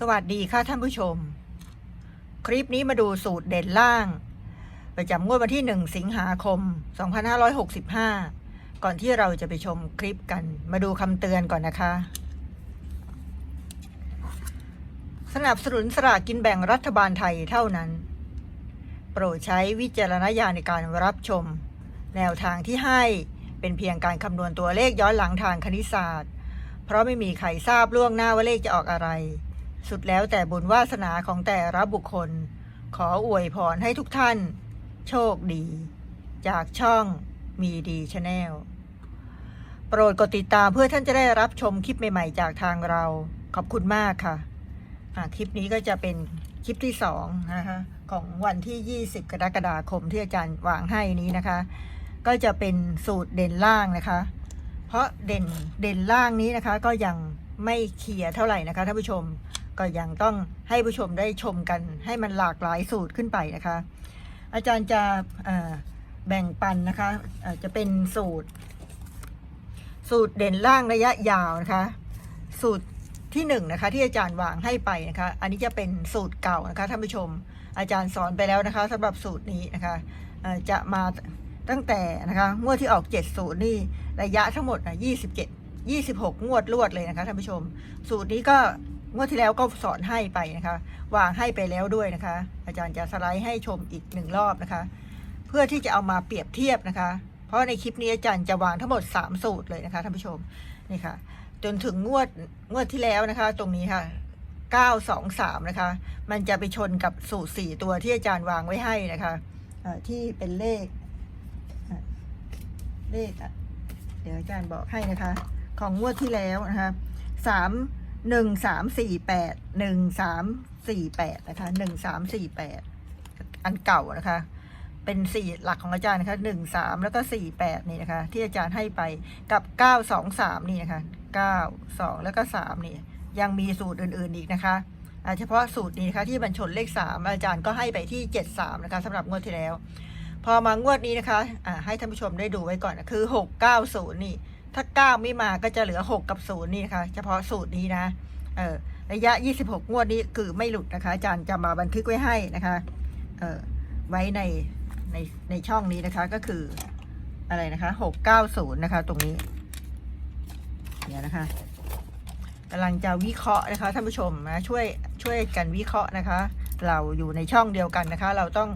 สวัสดีค่ะท่านผู้ชม คลิปนี้มาดูสูตรเด่นล่าง ประจำงวดวันที่ 1 สิงหาคม 2565 ก่อนที่เราจะไปชมคลิปกัน มาดูคำเตือนก่อนนะคะ สนับสนุนสลากกินแบ่งรัฐบาลไทยเท่านั้น โปรดใช้วิจารณญาณในการรับชม แนวทางที่ให้เป็นเพียงการคำนวณตัวเลขย้อนหลังทางคณิตศาสตร์ เพราะไม่มีใครทราบล่วงหน้าว่าเลขจะออกอะไร สุดแล้วแต่บุญวาสนาของแต่ละบุคคล ขออวยพรให้ทุกท่าน โชคดี จากช่องมีดีชาแนลโปรดกดติดตามเพื่อท่านจะได้รับชมคลิปใหม่ๆ จากทางเรา ขอบคุณมากค่ะะคลิปนี้ก็จะเป็นคลิปที่สองนะคะของวันที่ 20 กรกฎาคมที่อาจารย์วางให้นี้นะคะ ก็จะเป็นสูตรเด่นล่างนะคะ เพราะเด่นเด่นล่างนี้นะคะก็ยังไม่เคลียร์เท่าไหร่นะคะท่านผู้ชม ก็ยังต้องให้ผู้ชมได้ชมกัน ให้มันหลากหลายสูตรขึ้นไปนะคะ อาจารย์จะแบ่งปันนะคะจะเป็นสูตร สูตรเด่นล่างระยะยาวนะคะ สูตรที่หนึ่งนะคะที่อาจารย์วางให้ไปนะคะ อันนี้จะเป็นสูตรเก่านะคะท่านผู้ชม อาจารย์สอนไปแล้วนะคะสำหรับสูตรนี้นะคะจะมาตั้งแต่นะคะงวดที่ออก7สูตรนี่ระยะทั้งหมดนะ27 26 งวดรวดเลยนะคะท่านผู้ชม สูตรนี้ก็ งวดที่แล้วก็สอนให้ไปนะคะ วางให้ไปแล้วด้วยนะคะ อาจารย์จะสไลด์ให้ชมอีกหนึ่งรอบนะคะ เพื่อที่จะเอามาเปรียบเทียบนะคะ เพราะในคลิปนี้อาจารย์จะวางทั้งหมด 3 สูตรเลยนะคะท่านผู้ชมนี่ค่ะ จนถึงงวดงวดที่แล้วนะคะ ตรงนี้ค่ะ923นะคะ มันจะไปชนกับสูตร 4 ตัวที่อาจารย์วางไว้ให้นะคะที่เป็นเลขเอ่อเลขอะเดี๋ยวอาจารย์บอกให้นะคะ ของงวดที่แล้วนะคะสาม หนึ่งสามสี่แปดหนึ่งสามสี่แปดนะคะหนึ่งสามสี่แปดอันเก่านะคะ เป็นสี่หลักของอาจารย์นะคะหนึ่งสามแล้วก็สี่แปดนี่นะคะ ที่อาจารย์ให้ไปกับเก้าสองสามนี่นะคะเก้าสองแล้วก็สามนี่ ยังมีสูตรอื่น ๆอีกนะคะเฉพาะสูตรนี้นะคะที่บรรชนเลขสามอาจารย์ก็ให้ไปที่เจ็ดสามนะคะสำหรับงวดที่แล้ว พอมางวดนี้นะคะอ่าให้ท่านผู้ชมได้ดูไว้ก่อนนะคือหกเก้าศูนย์นี่ ถ้าเก้าไม่มาก็จะเหลือหกกับศูนย์นี่นะคะเฉพาะสูตรนี้นะ เออระยะ26งวดนี้คือไม่หลุดนะคะ อาจารย์จะมาบันทึกไว้ให้นะคะ เออไว้ในในในช่องนี้นะคะก็คืออะไรนะคะ690นย์นะคะ ตรงนี้เดี๋ยนะคะกำลังจะวิเคราะห์นะคะท่านผู้ชมนะช่วยช่วยกันวิเคราะห์นะคะ เราอยู่ในช่องเดียวกันนะคะ เราต้อง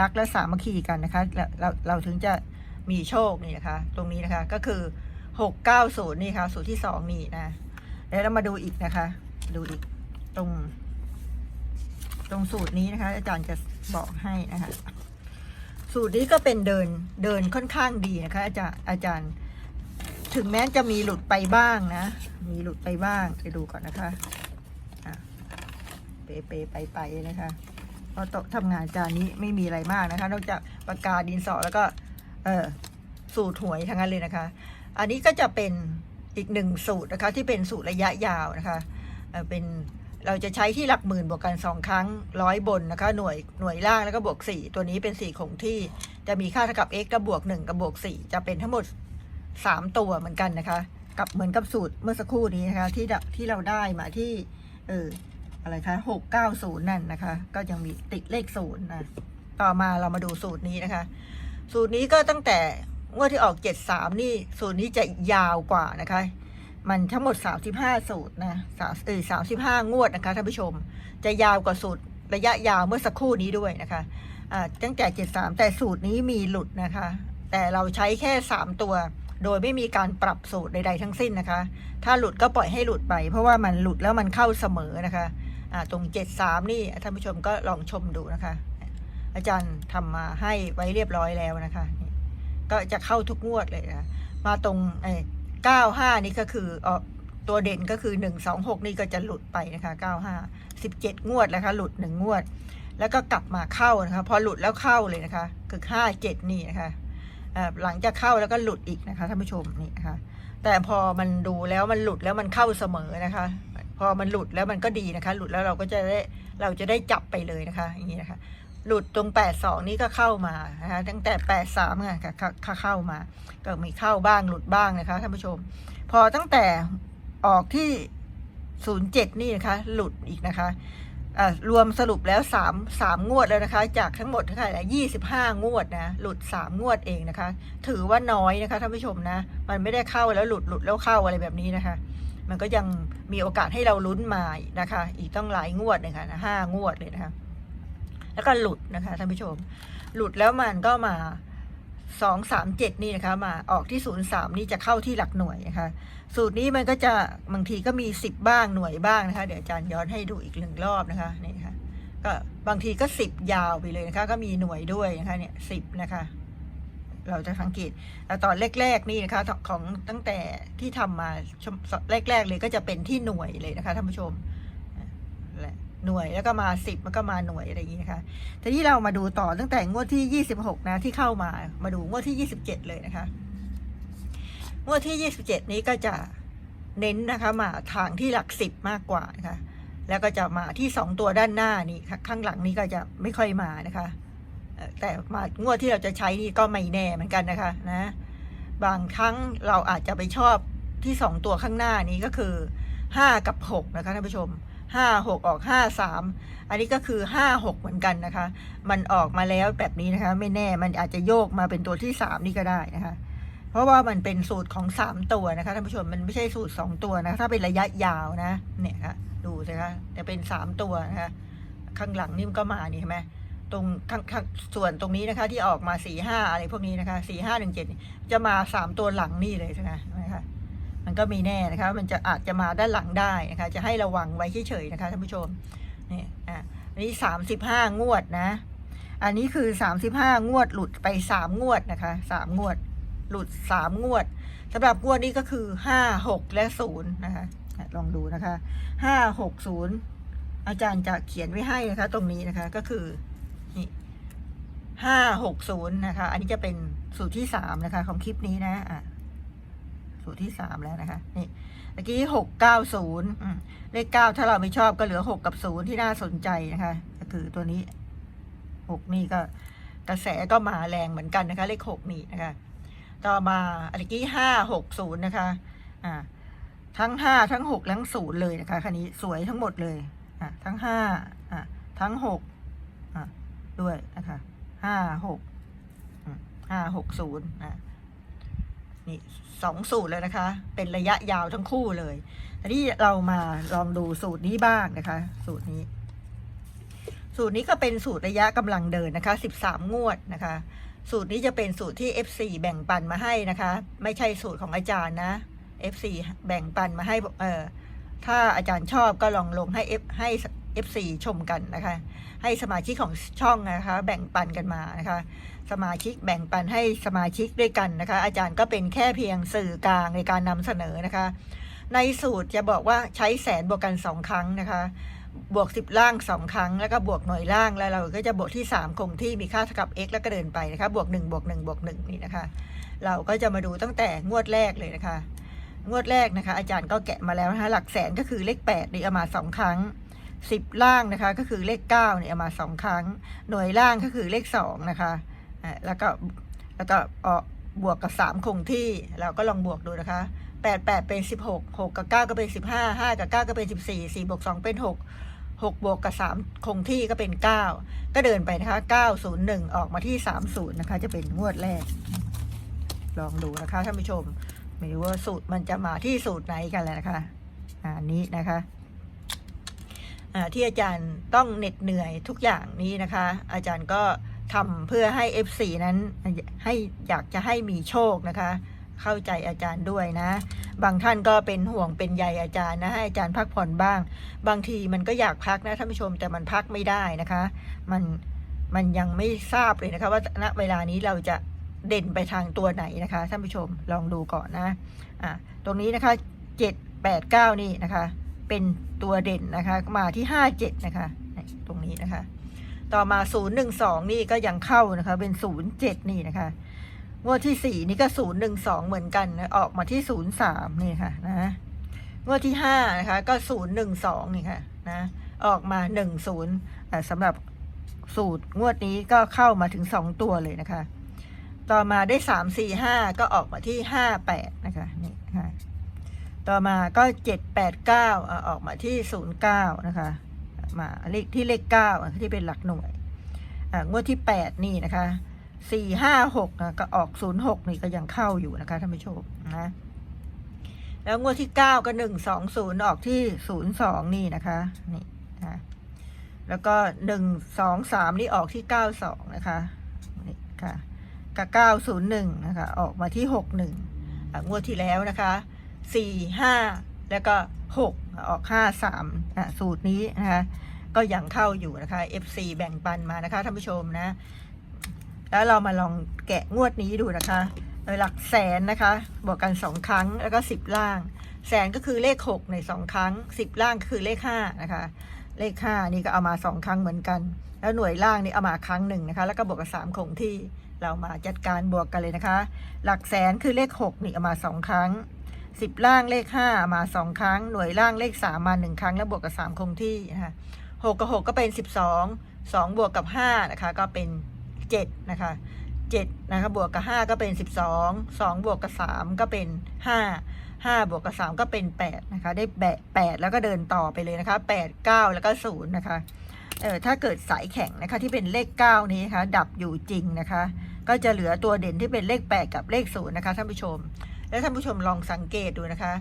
รักและสามัคคีกันนะคะ เราเราเราถึงจะมีโชคนี่นะคะ ตรงนี้นะคะก็คือ 690นี่ค่ะ สูตรที่สองนี่นะเดี๋ยวเรามาดูอีกนะคะ ดูอีกตรง ตรงสูตรนี้นะคะ อาจารย์จะบอกให้นะคะ สูตรนี้ก็เป็นเดินเดินค่อนข้างดีนะคะ อาจารย์อาจารย์ ถึงแม้จะมีหลุดไปบ้างนะ มีหลุดไปบ้างไปดูก่อนนะคะเปเปไปไปนะคะเพราะโต๊ะทำงานจารย์นี้ไม่มีอะไรมากนะคะ นอกจากปากกาดินสอแล้วก็ เออสูตรหวยทั้งนั้นเลยนะคะ อันนี้ก็จะเป็นอีกหนึ่งสูตรนะคะที่เป็นสูตรระยะยาวนะคะเป็นเราจะใช้ที่หลักหมื่นบวกกันสองครั้งร้อยบนนะคะหน่วยหน่วยล่างแล้วก็บวกสี่ตัวนี้เป็นสี่คงที่ จะมีค่าเท่ากับ x กับบวกหนึ่งกับบวกสี่จะเป็นทั้งหมดสามตัวเหมือนกันนะคะ กับเหมือนกับสูตรเมื่อสักครู่นี้นะคะที่ที่เราได้มาที่เอออะไรคะหกเก้าศูนย์นั่นนะคะ ก็ยังมีติดเลขศูนย์นะต่อมาเรามาดูสูตรนี้นะคะ สูตรนี้ก็ตั้งแต่ งวดที่ออก 73 นี่สูตรนี้จะยาวกว่านะคะ มันทั้งหมด 35 สูตรนะสามเออ35งวดนะคะท่านผู้ชม จะยาวกว่าสูตรระยะยาวเมื่อสักครู่นี้ด้วยนะคะอ่าตั้งแต่ 73 แต่สูตรนี้มีหลุดนะคะ แต่เราใช้แค่ 3 ตัว โดยไม่มีการปรับสูตรใดๆทั้งสิ้นนะคะ ถ้าหลุดก็ปล่อยให้หลุดไป เพราะว่ามันหลุดแล้วมันเข้าเสมอนะคะอ่าตรง 73 นี่ท่านผู้ชมก็ลองชมดูนะคะ อาจารย์ทำมาให้ไว้เรียบร้อยแล้วนะคะ ก็จะเข้าทุกงวดเลยนะ มาตรงเอ้เก้าห้านี่ก็คือเออตัวเด่นก็คือหนึ่งสองหกนี่ก็จะหลุดไปนะคะเก้าห้าสิบเจ็ดงวดแล้วคะ หลุดหนึ่งงวด แล้วก็กลับมาเข้านะคะ พอหลุดแล้วเข้าเลยนะคะ คือห้าเจ็ดนี่นะคะหลังจากเข้าแล้วก็หลุดอีกนะคะท่านผู้ชมนี่นะคะ แต่พอมันดูแล้วมันหลุดแล้วมันเข้าเสมอนะคะ พอมันหลุดแล้วมันก็ดีนะคะ หลุดแล้วเราก็จะได้เราจะได้จับไปเลยนะคะ อย่างนี้นะคะ หลุดตรง 82 นี้ก็เข้ามานะคะตั้งแต่ 83อะค่ะเข้าเข้ามา ก็มีเข้าบ้างหลุดบ้างนะคะท่านผู้ชม พอตั้งแต่ออกที่ศูนย์เจ็ดนี่นะคะ หลุดอีกนะคะอ่ารวมสรุปแล้วสามสามงวดแล้วนะคะ จากทั้งหมดเท่าไหร่ยี่สิบห้างวดนะ หลุดสามงวดเองนะคะ ถือว่าน้อยนะคะท่านผู้ชมนะ มันไม่ได้เข้าแล้วหลุดหลุดแล้วเข้าอะไรแบบนี้นะคะ มันก็ยังมีโอกาสให้เราลุ้นมานะคะ อีกต้องหลายงวดเลยค่ะนะห้างวดเลยนะคะ แล้วก็หลุดนะคะท่านผู้ชม หลุดแล้วมันก็มาสองสามเจ็ดนี่นะคะ มาออกที่ศูนย์สามนี่จะเข้าที่หลักหน่วยนะคะ สูตรนี้มันก็จะบางทีก็มีสิบบ้างหน่วยบ้างนะคะ เดี๋ยวอาจารย์ย้อนให้ดูอีกหนึ่งรอบนะคะนี่นะคะก็บางทีก็สิบยาวไปเลยนะคะ ก็มีหน่วยด้วยนะคะเนี่ยสิบนะคะ เราจะสังเกตแต่ตอนแรกๆนี่นะคะของตั้งแต่ที่ทำมาชมแรกๆเลยก็จะเป็นที่หน่วยเลยนะคะท่านผู้ชม หน่วยแล้วก็มาสิบมันก็มาหน่วยอะไรอย่างนี้นะคะทีนี้เรามาดูต่อตั้งแต่งวดที่ยี่สิบหกนะที่เข้ามา มาดูงวดที่ยี่สิบเจ็ดเลยนะคะ งวดที่ 27 นี้ก็จะเน้นนะคะมาทางที่หลักสิบมากกว่านะคะ แล้วก็จะมาที่สองตัวด้านหน้านี่ค่ะข้างหลังนี้ก็จะไม่ค่อยมานะคะ แต่มางวดที่เราจะใช้นี่ก็ไม่แน่เหมือนกันนะคะนะ บางครั้งเราอาจจะไปชอบที่สองตัวข้างหน้านี้ก็คือห้ากับหกนะคะท่านผู้ชม ห้าหกออกห้าสามอันนี้ก็คือห้าหกเหมือนกันนะคะ มันออกมาแล้วแบบนี้นะคะ ไม่แน่มันอาจจะโยกมาเป็นตัวที่สามนี่ก็ได้นะคะ เพราะว่ามันเป็นสูตรของสามตัวนะคะท่านผู้ชมมันไม่ใช่สูตรสองตัวนะ ถ้าเป็นระยะยาวนะ เนี่ยค่ะดูสิคะจะเป็นสามตัวนะคะ ข้างหลังนี่มันก็มานี่เห็นไหมตรงข้างข้างส่วนตรงนี้นะคะ ที่ออกมาสี่ห้าอะไรพวกนี้นะคะสี่ห้าหนึ่งเจ็ดจะมาสามตัวหลังนี่เลยนะคะนะคะ ก็มีแน่นะคะ มันจะอาจจะมาด้านหลังได้นะคะ จะให้ระวังไว้เฉยๆนะคะท่านผู้ชมนี่อะอันนี้สามสิบห้างวดนะ อันนี้คือสามสิบห้างวดหลุดไปสามงวดนะคะสามงวด หลุดสามงวดสำหรับงวดนี้ก็คือห้าหกและศูนย์นะคะลองดูนะคะห้าหกศูนย์อาจารย์จะเขียนไว้ให้นะคะ ตรงนี้นะคะก็คือนี่ห้าหกศูนย์นะคะ อันนี้จะเป็นสูตรที่สามนะคะ ของคลิปนี้นะอะ สูตรที่สามแล้วนะคะนี่เมื่อกี้หกเก้าศูนย์เลขเก้าถ้าเราไม่ชอบก็เหลือหกกับศูนย์ที่น่าสนใจนะคะ ก็คือตัวนี้หกนี่ก็กระแสก็มาแรงเหมือนกันนะคะ เลขหกนี่นะคะ ต่อมาอันนี้ห้าหกศูนย์นะคะ อ่า ทั้งห้าทั้งหกทั้งศูนย์เลยนะคะคันนี้สวยทั้งหมดเลย อ่าทั้งห้าอ่าทั้งหกอ่าด้วยนะคะห้าหกห้าหกศูนย์อ่า นี่สองสูตรเลยนะคะ เป็นระยะยาวทั้งคู่เลยทีนี้เรามาลองดูสูตรนี้บ้างนะคะ สูตรนี้ สูตรนี้ก็เป็นสูตรระยะกำลังเดินนะคะสิบสามงวดนะคะ สูตรนี้จะเป็นสูตรที่ FC แบ่งปันมาให้นะคะ ไม่ใช่สูตรของอาจารย์นะ FC แบ่งปันมาให้เออถ้าอาจารย์ชอบก็ลองลงให้ F ให้ FC ชมกันนะคะ ให้สมาชิกของช่องนะคะ แบ่งปันกันมานะคะ สมาชิกแบ่งปันให้สมาชิกด้วยกันนะคะ อาจารย์ก็เป็นแค่เพียงสื่อกลางในการนำเสนอนะคะ ในสูตรจะบอกว่าใช้แสนบวกกันสองครั้งนะคะ บวกสิบล่างสองครั้ง แล้วก็บวกหน่วยล่างแล้วเราก็จะบวกที่สามคงที่มีค่าเท่ากับ x แล้วก็เดินไปนะคะบวกหนึ่งบวกหนึ่งบวกหนึ่งนี่นะคะ เราก็จะมาดูตั้งแต่งวดแรกเลยนะคะงวดแรกนะคะ อาจารย์ก็แกะมาแล้วนะคะหลักแสนก็คือเลขแปดนี่เอามาสองครั้ง สิบล่างนะคะก็คือเลขเก้าเนี่ยมาสองครั้ง หน่วยล่างก็คือเลขสองนะคะแล้วก็แล้วก็เออบวกกับสามคงที่เราก็ลองบวกดูนะคะแปดแปดเป็นสิบหกหกกับเก้าก็เป็นสิบห้าห้ากับเก้าก็เป็นสิบสี่สี่บวกสองเป็นหกหกบวกกับสามคงที่ก็เป็นเก้าก็เดินไปนะคะเก้าศูนย์หนึ่งออกมาที่สามศูนย์นะคะ จะเป็นงวดแรก ลองดูนะคะท่านผู้ชมไม่รู้ว่าสูตรมันจะมาที่สูตรไหนกันแล้วนะคะอ่านี้นะคะ ที่อาจารย์ต้องเหน็ดเหนื่อยทุกอย่างนี้นะคะ อาจารย์ก็ทำเพื่อให้ F4 นั้นให้อยากจะให้มีโชคนะคะ เข้าใจอาจารย์ด้วยนะ บางท่านก็เป็นห่วงเป็นใยอาจารย์นะให้อาจารย์พักผ่อนบ้าง บางทีมันก็อยากพักนะท่านผู้ชมแต่มันพักไม่ได้นะคะ มันมันยังไม่ทราบเลยนะคะ ว่าณเวลานี้เราจะเด่นไปทางตัวไหนนะคะท่านผู้ชมลองดูก่อนนะอะตรงนี้นะคะเจ็ดแปดเก้านี่นะคะ เป็นตัวเด่นนะคะมาที่ห้าเจ็ดนะคะ ตรงนี้นะคะ ต่อมาศูนย์หนึ่งสองนี่ก็ยังเข้านะคะ เป็นศูนย์เจ็ดนี่นะคะ งวดที่สี่นี่ก็ศูนย์หนึ่งสองเหมือนกันนะออกมาที่ศูนย์สามนี่ค่ะนะงวดที่ห้านะคะ ก็ศูนย์หนึ่งสองนี่ค่ะนะออกมาหนึ่งศูนย์สำหรับสูตรงวดนี้ก็เข้ามาถึงสองตัวเลยนะคะ ต่อมาได้สามสี่ห้าก็ออกมาที่ห้าแปดนะคะนี่ค่ะ ต่อมาก็เจ็ดแปดเก้าออกมาที่ศูนย์เก้านะคะ มาเลขที่เลขเก้าที่เป็นหลักหน่วยอะงวดที่แปดนี่นะคะสี่ห้าหกนะก็ออกศูนย์หกนี่ก็ยังเข้าอยู่นะคะท่านผู้ชมนะแล้วงวดที่เก้าก็หนึ่งสองศูนย์ออกที่ศูนย์สองนี่นะคะนี่นะแล้วก็หนึ่งสองสามนี่ออกที่เก้าสองนะคะนี่ค่ะกับเก้าศูนย์หนึ่งนะคะ ออกมาที่หกหนึ่งงวดที่แล้วนะคะ สี่ห้าแล้วก็หกออกห้าสามสูตรนี้นะคะก็ยังเข้าอยู่นะคะ FC แบ่งปันมานะคะท่านผู้ชมนะ แล้วเรามาลองแกะงวดนี้ดูนะคะหลักแสนนะคะ บวกกันสองครั้งแล้วก็สิบล่าง แสนก็คือเลขหกในสองครั้งสิบล่างคือเลขห้านะคะ เลขห้านี่ก็เอามาสองครั้งเหมือนกัน แล้วหน่วยล่างนี่เอามาครั้งหนึ่งนะคะ แล้วก็บวกกับสามคงที่เรามาจัดการบวกกันเลยนะคะ หลักแสนคือเลขหกนี่เอามาสองครั้ง สิบล่างเลขห้ามาสองครั้ง หน่วยล่างเลขสามมาหนึ่งครั้ง แล้วบวกกับสามคงที่นะคะหกกับหกก็เป็นสิบสองสองบวกกับห้านะคะก็เป็นเจ็ดนะคะเจ็ดนะคะบวกกับห้าก็เป็นสิบสองสองบวกกับสามก็เป็นห้าห้าบวกกับสามก็เป็นแปดนะคะ ได้แปดแปดแล้วก็เดินต่อไปเลยนะคะแปดเก้าแล้วก็ศูนย์นะคะเออถ้าเกิดสายแข็งนะคะที่เป็นเลขเก้านี้นะคะดับอยู่จริงนะคะ ก็จะเหลือตัวเด่นที่เป็นเลขแปดกับเลขศูนย์นะคะท่านผู้ชม แล้วท่านผู้ชมลองสังเกตดูนะคะ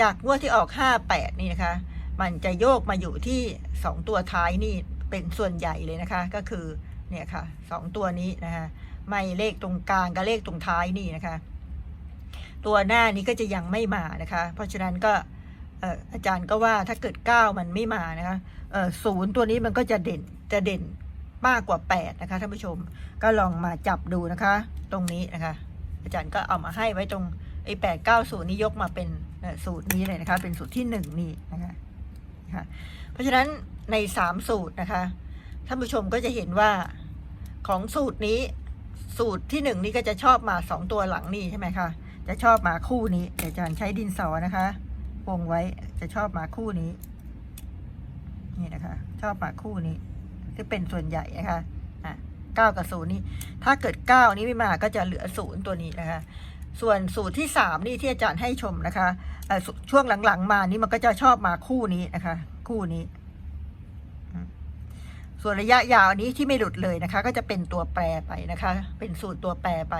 จากงวดที่ออกห้าแปดนี่นะคะ มันจะโยกมาอยู่ที่สองตัวท้ายนี่เป็นส่วนใหญ่เลยนะคะ ก็คือเนี่ยค่ะสองตัวนี้นะคะไม่เลขตรงกลางกับเลขตรงท้ายนี่นะคะ ตัวหน้านี้ก็จะยังไม่มานะคะ เพราะฉะนั้นก็อาจารย์ก็ว่าถ้าเกิดเก้ามันไม่มานะคะศูนย์ตัวนี้มันก็จะเด่นจะเด่นมากกว่าแปดนะคะท่านผู้ชมก็ลองมาจับดูนะคะ ตรงนี้นะคะ อาจารย์ก็เอามาให้ไว้ตรง ไอ้แปดเก้าศูนย์นี้ยกมาเป็นสูตรนี้เลยนะคะ เป็นสูตรที่หนึ่งนี่นะคะค่ะเพราะฉะนั้นในสามสูตรนะคะท่านผู้ชมก็จะเห็นว่าของสูตรนี้สูตรที่หนึ่งนี่ก็จะชอบมาสองตัวหลังนี่ใช่ไหมคะจะชอบมาคู่นี้อาจารย์ใช้ดินสอนะคะวงไว้จะชอบมาคู่นี้ นี่นะคะ ชอบมาคู่นี้ที่เป็นส่วนใหญ่นะคะอะเก้ากับศูนย์นี่ถ้าเกิดเก้านี้ไม่มาก็จะเหลือศูนย์ตัวนี้นะคะ ส่วนสูตรที่สามนี่ที่อาจารย์ให้ชมนะคะช่วงหลังๆ มานี่มันก็จะชอบมาคู่นี้นะคะ คู่นี้ ส่วนระยะยาวนี้ที่ไม่หลุดเลยนะคะ ก็จะเป็นตัวแปรไปนะคะ เป็นสูตรตัวแปรไป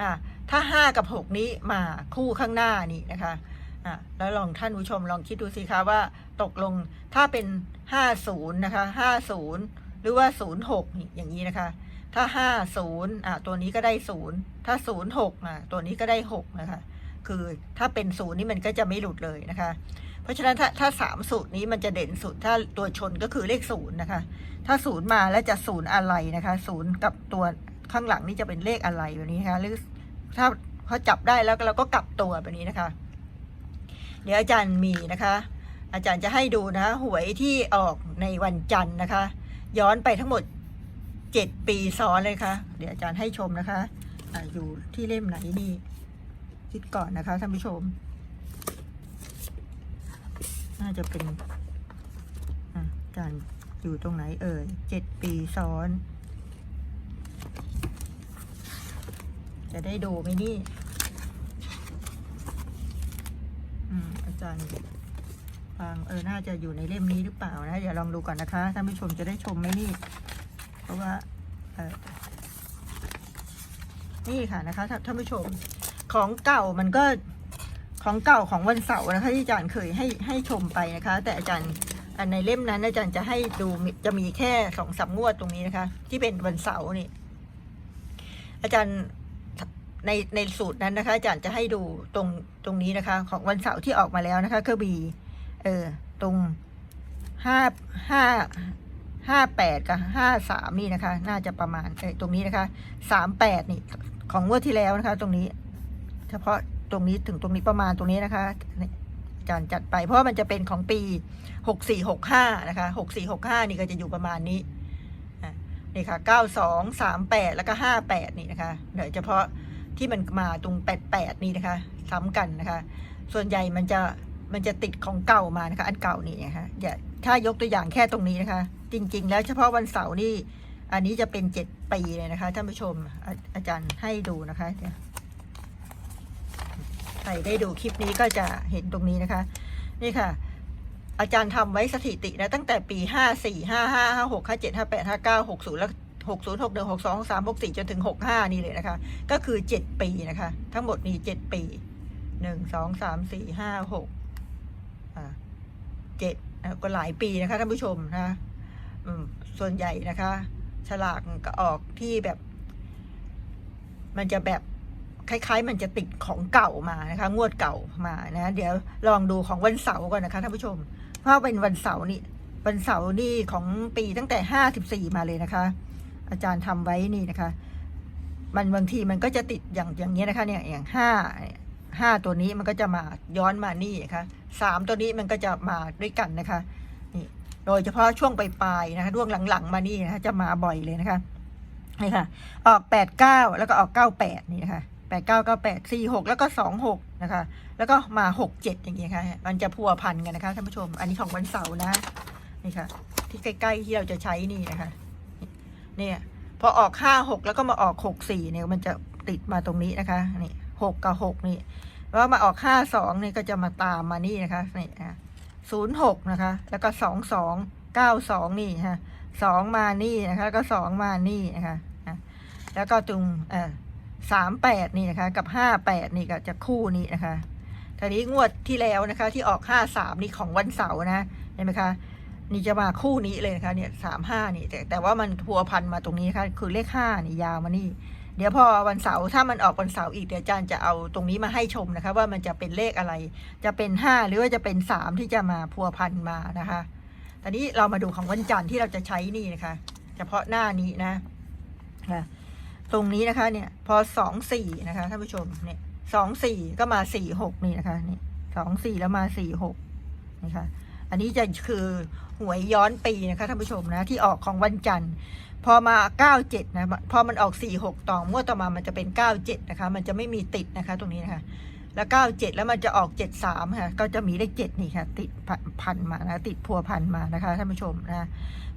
อะถ้าห้ากับหกนี้มาคู่ข้างหน้านี่นะคะอะแล้วลองท่านผู้ชมลองคิดดูสิคะว่าตกลงถ้าเป็นห้าศูนย์นะคะห้าศูนย์หรือว่าศูนย์หกอย่างนี้นะคะ ถ้าห้าศูนย์อะตัวนี้ก็ได้ศูนย์ถ้าศูนย์หกอะตัวนี้ก็ได้หกนะคะคือถ้าเป็นศูนย์นี่มันก็จะไม่หลุดเลยนะคะ เพราะฉะนั้นถ้าถ้าสามสูตรนี้มันจะเด่นสุดถ้าตัวชนก็คือเลขศูนย์นะคะ ถ้าศูนย์มาแล้วจะศูนย์อะไรนะคะศูนย์กับตัวข้างหลังนี่จะเป็นเลขอะไรแบบนี้นะคะหรือถ้าเขาจับได้แล้วเราก็กลับตัวแบบนี้นะคะ เดี๋ยวอาจารย์มีนะคะ อาจารย์จะให้ดูนะหวยที่ออกในวันจันทร์นะคะ ย้อนไปทั้งหมด เจ็ดปีซ้อนเลยค่ะ เดี๋ยวอาจารย์ให้ชมนะคะอะอยู่ที่เล่มไหนนี่ คิดก่อนนะคะท่านผู้ชม น่าจะเป็นอะอาจารย์อยู่ตรงไหนเอ่ยเจ็ดปีซ้อน จะได้ดูไหมนี่อืมอาจารย์ฟังเออ น่าจะอยู่ในเล่มนี้หรือเปล่านะ เดี๋ยวลองดูก่อนนะคะ ท่านผู้ชมจะได้ชมไหมนี่ เพราะว่านี่ค่ะนะคะท่านผู้ชมของเก่ามันก็ของเก่าของวันเสาร์นะคะที่อาจารย์เคยให้ให้ชมไปนะคะ แต่อาจารย์ในเล่มนั้น อาจารย์จะให้ดูจะมีแค่สองสามงวดตรงนี้นะคะ ที่เป็นวันเสาร์นี่อาจารย์ในในสูตรนั้นนะคะ อาจารย์จะให้ดูตรงตรงนี้นะคะ ของวันเสาร์ที่ออกมาแล้วนะคะก็มีเออตรงห้าห้า ห้าแปดกับห้าสามนี่นะคะ น่าจะประมาณตรงนี้นะคะสามแปดนี่ของงวดที่แล้วนะคะ ตรงนี้ เฉพาะตรงนี้ถึงตรงนี้ประมาณตรงนี้นะคะอาจารย์จัดไปเพราะมันจะเป็นของปีหกสี่หกห้านะคะหกสี่หกห้านี่ก็จะอยู่ประมาณนี้นี่ค่ะเก้าสองสามแปดแล้วก็ห้าแปดนี่นะคะเดี๋ยวเฉพาะที่มันมาตรงแปดแปดนี่นะคะ ซ้ำกันนะคะ ส่วนใหญ่มันจะมันจะติดของเก่ามานะคะ อันเก่านี่นะคะอย่า ถ้ายกตัวอย่างแค่ตรงนี้นะคะ จริง ๆ แล้วเฉพาะวันเสาร์นี่ อันนี้จะเป็นเจ็ดปีเลยนะคะท่านผู้ชมอาอาจารย์ให้ดูนะคะเดี๋ยวใครได้ดูคลิปนี้ก็จะเห็นตรงนี้นะคะ นี่ค่ะ อาจารย์ทำไว้สถิตินะตั้งแต่ปีห้าสี่ห้าห้าห้าหกห้าเจ็ดห้าแปดห้าเก้าหกศูนย์แล้วหกศูนย์หกหนึ่งหกสองสามหกสี่จนถึงหกห้านี่เลยนะคะ ก็คือเจ็ดปีนะคะ ทั้งหมดนี่เจ็ดปีหนึ่งสองสามสี่ห้าหกอ่าเจ็ด ก็หลายปีนะคะท่านผู้ชมนะส่วนใหญ่นะคะ ฉลากก็ออกที่แบบ มันจะแบบคล้ายๆ มันจะติดของเก่ามานะคะ งวดเก่ามานะ เดี๋ยวลองดูของวันเสาร์ก่อนนะคะท่านผู้ชม เพราะเป็นวันเสาร์นี่วันเสาร์นี่ของปีตั้งแต่ห้าสิบสี่มาเลยนะคะ อาจารย์ทำไว้นี่นะคะ มันบางทีมันก็จะติดอย่างอย่างเงี้นะคะ เนี่ยอย่างห้า ห้าตัวนี้มันก็จะมาย้อนมานี่นะคะสามตัวนี้มันก็จะมาด้วยกันนะคะนี่โดยเฉพาะช่วงปลายๆนะคะช่วงหลังๆ มานี่นะคะจะมาบ่อยเลยนะคะนี่ค่ะ ออกแปดเก้าแล้วก็ออกเก้าแปดนี่นะคะแปดเก้าเก้าแปดสี่หกแล้วก็สองหกนะคะ แล้วก็มาหกเจ็ดอย่างเงี้ยค่ะ มันจะพัวพันกันนะคะท่านผู้ชม อันนี้ของวันเสาร์นะนี่ค่ะ ที่ใกล้ๆที่เราจะใช้นี่นะคะ เนี่ยพอออกห้าหกแล้วก็มาออกหกสี่เนี่ยมันจะติดมาตรงนี้นะคะนี่ หกกับหกนี่แล้วมาออกห้าสองนี่ก็จะมาตามมานี่นะคะนี่ฮะศูนย์หกนะคะ แล้วก็สองสองเก้าสองนี่ฮะสองมานี่นะคะ แล้วก็สองมานี่นะคะแล้วก็ตรงเอ่อสามแปดนี่นะคะ กับห้าแปดนี่ก็จะคู่นี้นะคะทีนี้งวดที่แล้วนะคะ ที่ออกห้าสามนี่ของวันเสาร์นะเห็นไหมคะนี่จะมาคู่นี้เลยนะคะเนี่ยสามห้านี่แต่แต่ว่ามันพัวพันมาตรงนี้นะคะคือเลขห้านี่ยาวมานี่ เดี๋ยวพอวันเสาร์ถ้ามันออกวันเสาร์อีกเดี๋ยวอาจารย์จะเอาตรงนี้มาให้ชมนะคะ ว่ามันจะเป็นเลขอะไร จะเป็นห้าหรือว่าจะเป็นสามที่จะมาพัวพันมานะคะตอนนี้เรามาดูของวันจันทร์ที่เราจะใช้นี่นะคะ เฉพาะหน้านี้นะค่ะตรงนี้นะคะเนี่ยพอสองสี่นะคะท่านผู้ชมเนี่ยสองสี่ก็มาสี่หกนี่นะคะนี่สองสี่แล้วมาสี่หกนะคะ อันนี้จะคือหวยย้อนปีนะคะท่านผู้ชมนะ ที่ออกของวันจันทร์ พอมาเก้าเจ็ดนะ พอมันออกสี่หกต่องวดต่อมามันจะเป็นเก้าเจ็ดนะคะ มันจะไม่มีติดนะคะตรงนี้นะคะ แล้วเก้าเจ็ดแล้วมันจะออกเจ็ดสามค่ะ ก็จะมีเลขเจ็ดนี่ค่ะ ติดพันมานะ ติดพัวพันมานะคะท่านผู้ชมนะ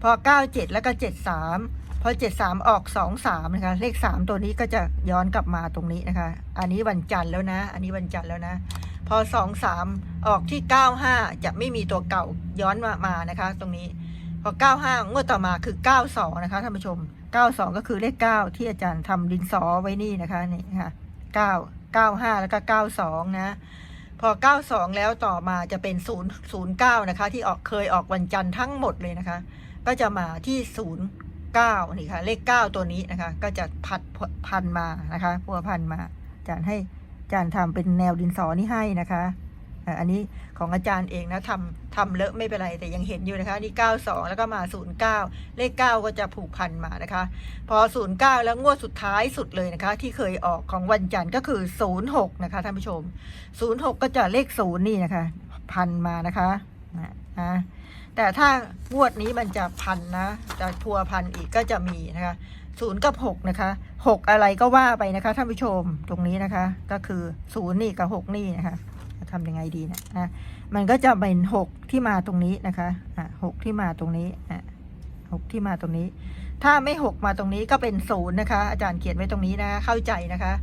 พอเก้าเจ็ดแล้วก็เจ็ดสามพอเจ็ดสามออกสองสามนะคะ เลขสามตัวนี้ก็จะย้อนกลับมาตรงนี้นะคะ อันนี้วันจันทร์แล้วนะ อันนี้วันจันทร์แล้วนะ พอสองสามออกที่เก้าห้าจะไม่มีตัวเก่าย้อนมามานะคะ ตรงนี้พอเก้าห้างวดต่อมาคือเก้าสองนะคะท่านผู้ชมเก้าสองก็คือเลขเก้าที่อาจารย์ทำดินสอไว้นี่นะคะนี่ค่ะเก้าเก้าห้าแล้วก็เก้าสองนะ พอเก้าสองแล้วต่อมาจะเป็นศูนย์ศูนย์เก้านะคะ ที่ออกเคยออกวันจันทร์ทั้งหมดเลยนะคะ ก็จะมาที่ศูนย์เก้านี่ค่ะ เลขเก้าตัวนี้นะคะ ก็จะพัดพันมานะคะพัวพันมาอาจารย์ให้ อาจารย์ทำเป็นแนวดินสอนี่ให้นะคะอันนี้ของอาจารย์เองนะทำทำเลอะไม่เป็นไรแต่ยังเห็นอยู่นะคะนี่เก้าสองแล้วก็มาศูนย์เก้าเลขเก้าก็จะผูกพันมานะคะ พอศูนย์เก้าแล้วงวดสุดท้ายสุดเลยนะคะ ที่เคยออกของวันจันทร์ก็คือศูนย์หกนะคะท่านผู้ชมศูนย์หกก็จะเลขศูนย์นี่นะคะ พันมานะคะนะนะแต่ถ้างวดนี้มันจะพันนะจะพัวพันอีกก็จะมีนะคะ ศูนย์กับหกนะคะหกอะไรก็ว่าไปนะคะท่านผู้ชมตรงนี้นะคะ ก็คือศูนย์นี่กับหกนี่นะคะจะทำยังไงดีนะนะมันก็จะเป็นหกที่มาตรงนี้นะคะอะหกที่มาตรงนี้อะหกที่มาตรงนี้ ถ้าไม่หกมาตรงนี้ก็เป็นศูนย์นะคะ อาจารย์เขียนไว้ตรงนี้นะเข้าใจนะคะ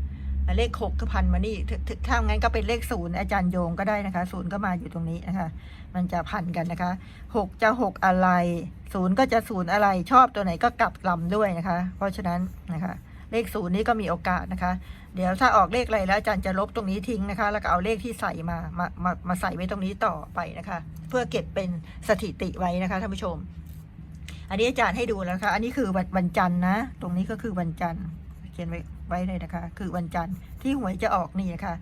เลขหกก็พันมานี่ถ้าถ้าถ้างั้นก็เป็นเลขศูนย์อาจารย์โยงก็ได้นะคะศูนย์ก็มาอยู่ตรงนี้นะคะ มันจะพันกันนะคะหกจะหกอะไรศูนย์ก็จะศูนย์อะไรชอบตัวไหนก็กลับลำด้วยนะคะ เพราะฉะนั้นนะคะ เลขศูนย์นี้ก็มีโอกาสนะคะ เดี๋ยวถ้าออกเลขอะไรแล้วอาจารย์จะลบตรงนี้ทิ้งนะคะ แล้วก็เอาเลขที่ใส่มามามามาใส่ไว้ตรงนี้ต่อไปนะคะ เพื่อเก็บเป็นสถิติไว้นะคะท่านผู้ชม อันนี้อาจารย์ให้ดูแล้วนะคะอันนี้คือวันวันจันทร์นะ ตรงนี้ก็คือวันจันทร์เขียนไว้ ไว้เลยนะคะ คือวันจันทร์ที่หวยจะออกนี่นะคะ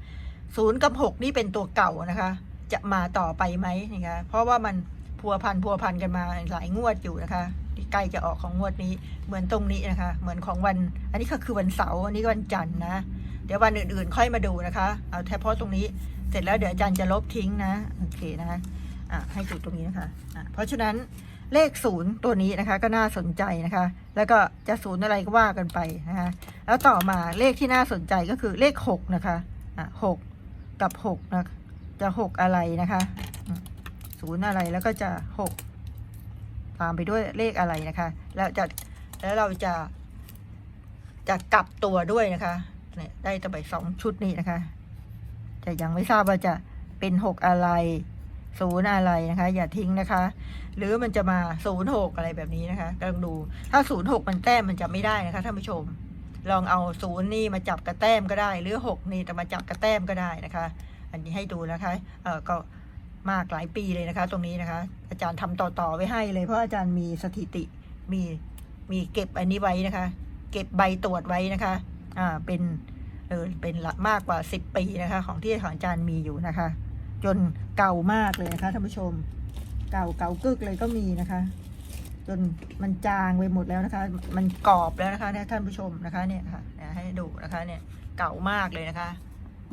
ศูนย์กับหกนี่เป็นตัวเก่านะคะ จะมาต่อไปไหมนะคะ เพราะว่ามันพัวพันพัวพันกันมาหลายงวดอยู่นะคะที่ใกล้จะออกของงวดนี้เหมือนตรงนี้นะคะ เหมือนของวัน อันนี้ก็คือวันเสาร์อันนี้วันจันทร์นะ เดี๋ยววันอื่นๆค่อยมาดูนะคะ เอาเฉพาะตรงนี้เสร็จแล้วเดี๋ยวอาจารย์จะลบทิ้งนะโอเคนะคะอะให้จุดตรงนี้นะคะอะเพราะฉะนั้น เลขศูนย์ตัวนี้นะคะ ก็น่าสนใจนะคะ แล้วก็จะศูนย์อะไรก็ว่ากันไปนะคะ แล้วต่อมาเลขที่น่าสนใจก็คือเลขหกนะคะอะหกกับหกนะจะหกอะไรนะคะศูนย์อะไรแล้วก็จะหกตามไปด้วยเลขอะไรนะคะ แล้วจะแล้วเราจะจะกลับตัวด้วยนะคะเนี่ยได้ตะไบสองชุดนี้นะคะ จะยังไม่ทราบว่าจะเป็นหกอะไร ศูนย์อะไรนะคะ อย่าทิ้งนะคะ หรือมันจะมาศูนย์หกอะไรแบบนี้นะคะกำลังดูถ้าศูนย์หกมันแต้มมันจะไม่ได้นะคะท่านผู้ชม ลองเอาศูนย์นี่มาจับกระแต้มก็ได้ หรือหกนี่จะมาจับกระแต้มก็ได้นะคะ อันนี้ให้ดูนะคะเออก็มากหลายปีเลยนะคะ ตรงนี้นะคะ อาจารย์ทำต่อๆไว้ให้เลยเพราะอาจารย์มีสถิติมีมีเก็บอันนี้ไว้นะคะ เก็บใบตรวจไว้นะคะ อ่าเป็นเออเป็นละมากกว่าสิบปีนะคะ ของที่ของอาจารย์มีอยู่นะคะ จนเก่ามากเลยนะคะท่านผู้ชม เก่าเก่ากึกเลยก็มีนะคะ จนมันจางไปหมดแล้วนะคะ มันกรอบแล้วนะคะเนี่ยท่านผู้ชมนะคะเนี่ยค่ะเนี่ยให้ดูนะคะเนี่ยเก่ามากเลยนะคะ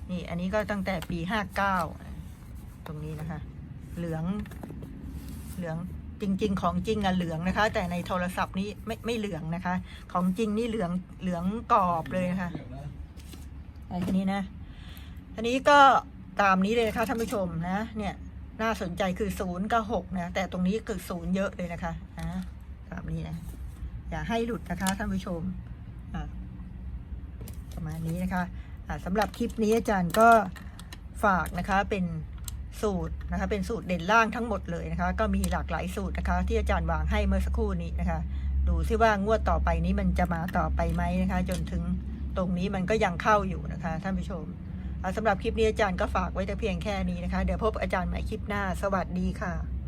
นี่อันนี้ก็ตั้งแต่ปีห้าเก้าตรงนี้นะคะ เหลือง เหลืองจริง ๆ ของจริงอะเหลืองนะคะ แต่ในโทรศัพท์นี้ไม่ไม่เหลืองนะคะ ของจริงนี่เหลืองเหลืองกรอบเลยนะคะไอ้ทีนี้นะทีนี้ก็ ตามนี้เลยนะคะท่านผู้ชมนะเนี่ยน่าสนใจคือศูนย์กับหกนะแต่ตรงนี้คือศูนย์เยอะเลยนะคะนะตามนี้นะอย่าให้หลุดนะคะท่านผู้ชมประมาณนี้นะคะะสำหรับคลิปนี้อาจารย์ก็ฝากนะคะเป็นสูตรนะคะเป็นสูตรเด่นล่างทั้งหมดเลยนะคะ ก็มีหลากหลายสูตรนะคะ ที่อาจารย์วางให้เมื่อสักครู่นี้นะคะ ดูซิว่างวดต่อไปนี้มันจะมาต่อไปไหมนะคะ จนถึงตรงนี้มันก็ยังเข้าอยู่นะคะ ท่านผู้ชม สำหรับคลิปนี้อาจารย์ก็ฝากไว้แต่เพียงแค่นี้นะคะ เดี๋ยวพบอาจารย์ใหม่คลิปหน้า สวัสดีค่ะ